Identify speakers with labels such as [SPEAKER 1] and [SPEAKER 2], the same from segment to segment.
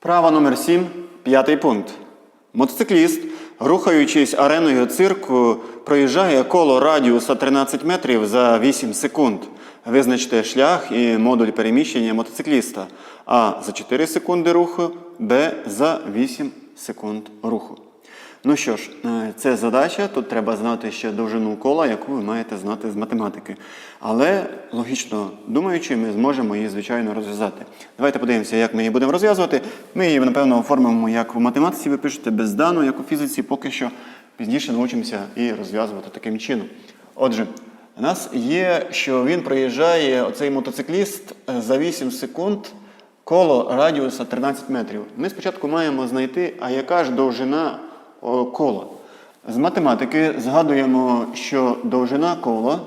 [SPEAKER 1] Вправа номер 7, п'ятий пункт. Мотоцикліст, рухаючись ареною цирку, проїжджає коло радіуса 13 метрів за 8 секунд. Визначте шлях і модуль переміщення мотоцикліста. А за 4 секунди руху, Б за 8 секунд руху. Ну що ж, е, це задача. Тут треба знати ще довжину кола, яку ви маєте знати з математики. Але логічно думаючи, ми зможемо її, звичайно, розв'язати. Давайте подивимося, як ми її будемо розв'язувати. Ми її, напевно, оформимо як в математиці, ви пишете без дану, як у фізиці, поки що пізніше навчимося і розв'язувати таким чином. Отже, у нас є, що він проїжджає, оцей мотоцикліст, е, за 8 секунд коло радіуса 13 метрів. Ми спочатку маємо знайти, а яка ж довжина кола. З математики згадуємо, що довжина кола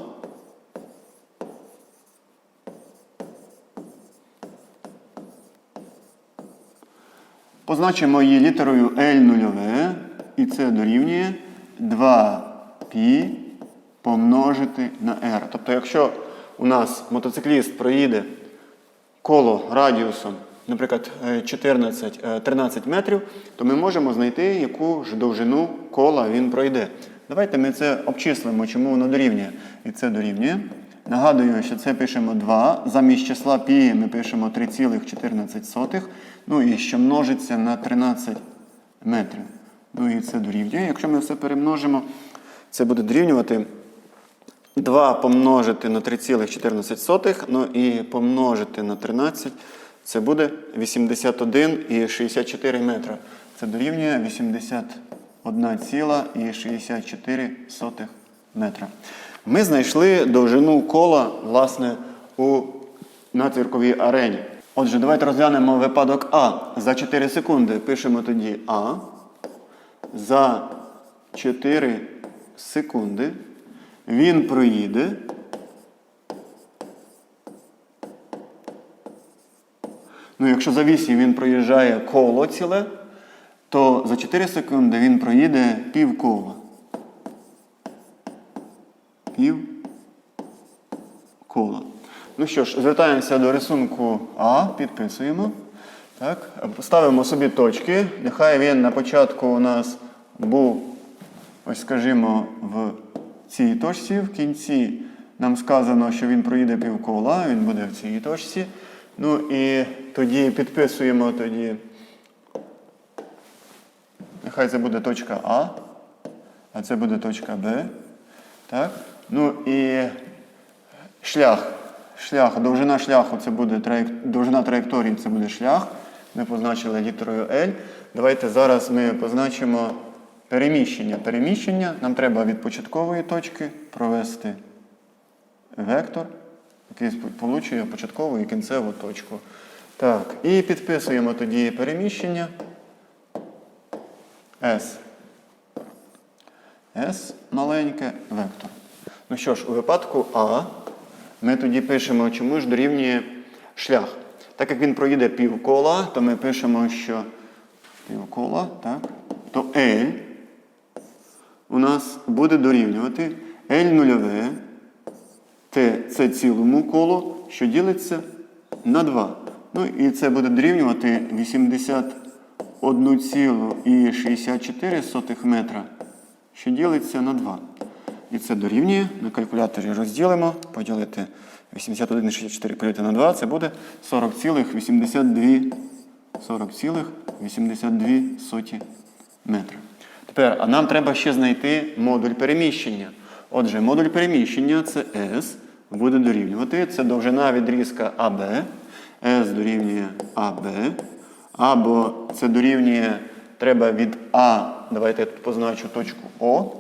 [SPEAKER 1] позначимо її літерою L нульове, і це дорівнює 2π помножити на r. Тобто, якщо у нас мотоцикліст проїде коло радіусом, наприклад, е, 14, е, 13 метрів, то ми можемо знайти, яку ж довжину кола він пройде. Давайте ми це обчислимо, чому воно дорівнює. І це дорівнює. Нагадую, що це пишемо 2. Замість числа π ми пишемо 3,14. Ну і що множиться на 13 метрів. Ну і це дорівнює. Якщо ми все перемножимо, це буде дорівнювати 2 помножити на 3,14, ну і помножити на 13, це буде 81,64 метра. Це дорівнює 81,64 метра. Ми знайшли довжину кола, власне, у нацвірковій арені. Отже, давайте розглянемо випадок А. За 4 секунди пишемо тоді А. За 4 секунди він проїде. Ну, якщо за 8 він проїжджає коло ціле, то за 4 секунди він проїде пів кола. Пів кола. Ну що ж, звертаємося до рисунку А, підписуємо. Так, ставимо собі точки. Нехай він на початку у нас був, ось скажімо, в цій точці. В кінці нам сказано, що він проїде півкола, він буде в цій точці. Ну і тоді підписуємо тоді. Нехай це буде точка А, а це буде точка Б. Так? Ну і шлях. Шлях, довжина шляху це буде траєк... довжина траєкторії це буде шлях. Ми позначили літерою L. Давайте зараз ми позначимо переміщення. Переміщення нам треба від початкової точки провести вектор, який получує початкову і кінцеву точку. Так, і підписуємо тоді переміщення S. S маленьке вектор. Ну що ж, у випадку А ми тоді пишемо, чому ж дорівнює шлях. Так як він проїде півкола, то ми пишемо, що півкола, так, то L у нас буде дорівнювати L нульове, це цілому колу, що ділиться на 2. Ну і це буде дорівнювати 81,64 метра, що ділиться на 2. І це дорівнює. На калькуляторі розділимо, поділити 81,64 поділити на 2, це буде 40,82 40,82 метри. Тепер, а нам треба ще знайти модуль переміщення. Отже, модуль переміщення це S, буде дорівнювати. Це довжина відрізка АБ. S дорівнює АБ. Або це дорівнює, треба від А, давайте я тут позначу точку О.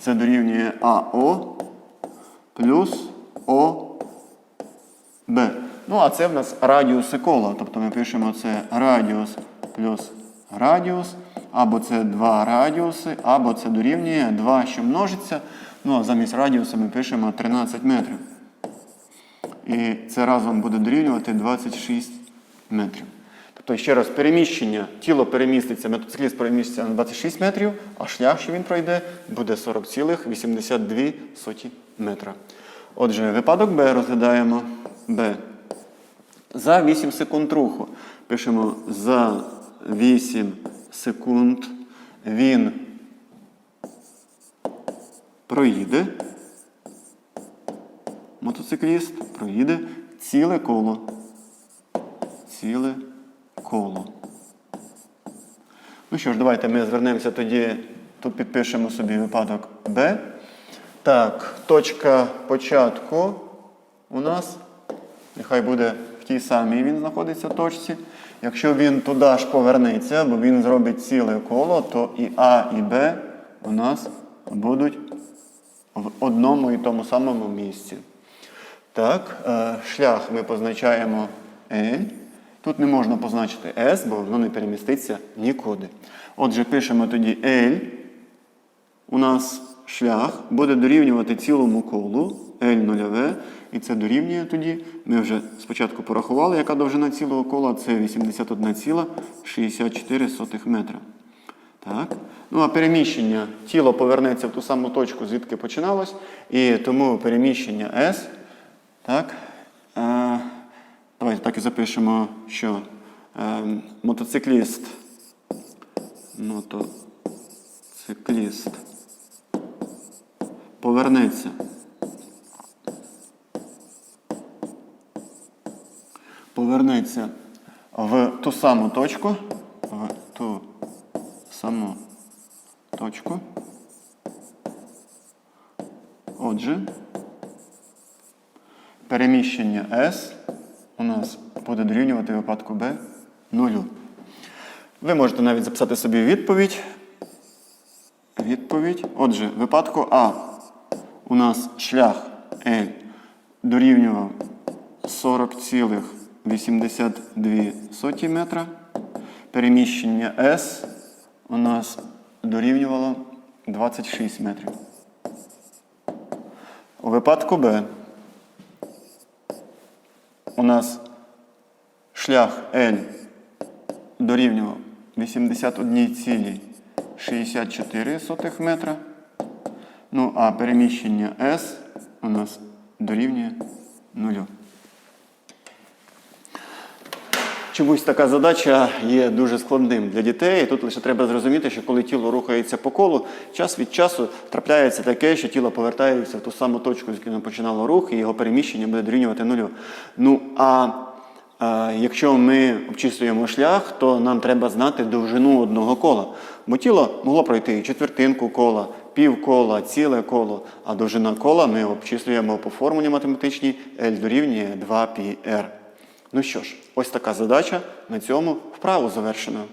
[SPEAKER 1] Це дорівнює АО плюс ОБ. Ну, а це в нас радіуси кола. Тобто ми пишемо це радіус плюс радіус, або це два радіуси, або це дорівнює 2, що множиться. Ну, а замість радіуса ми пишемо 13 метрів. І це разом буде дорівнювати 26 метрів. Тобто, ще раз, переміщення, тіло переміститься, мотоцикліст переміститься на 26 метрів, а шлях, що він пройде, буде 40,82 метра. Отже, випадок Б розглядаємо Б. За 8 секунд руху. Пишемо за 8 секунд він проїде. Мотоцикліст проїде ціле коло. Ціле коло. Ну що ж, давайте ми звернемося тоді, тут підпишемо собі випадок Б. Так, точка початку у нас, нехай буде в тій самій він знаходиться точці. Якщо він туди ж повернеться, бо він зробить ціле коло, то і А, і Б у нас будуть в одному і тому самому місці. Так, е, шлях ми позначаємо L. Тут не можна позначити S, бо воно не переміститься нікуди. Отже, пишемо тоді L. У нас шлях буде дорівнювати цілому колу L нульове. І це дорівнює тоді. Ми вже спочатку порахували, яка довжина цілого кола. Це 81,64 метра. Так. Ну а переміщення тіло повернеться в ту саму точку, звідки починалось. І тому переміщення S. Так. Е, давайте так і запишемо, що е, мотоцикліст. Мотоцикліст повернеться. Повернеться в ту саму точку. В ту саму точку. Отже, переміщення S у нас буде дорівнювати випадку B нулю. Ви можете навіть записати собі відповідь. Відповідь. Отже, в випадку А у нас шлях L дорівнював 40,82 метра. Переміщення S у нас дорівнювало 26 метрів. У випадку Б у нас шлях L дорівнював 81,64 метра. Ну, а переміщення S у нас дорівнює 0. Чомусь така задача є дуже складним для дітей. Тут лише треба зрозуміти, що коли тіло рухається по колу, час від часу трапляється таке, що тіло повертається в ту саму точку, з якої починало рух, і його переміщення буде дорівнювати нулю. Ну а а якщо ми обчислюємо шлях, то нам треба знати довжину одного кола. Бо тіло могло пройти четвертинку кола, пів кола, ціле коло, а довжина кола ми обчислюємо по формулі математичній L дорівнює 2πr. Ну що ж, ось така задача. На цьому вправу завершено.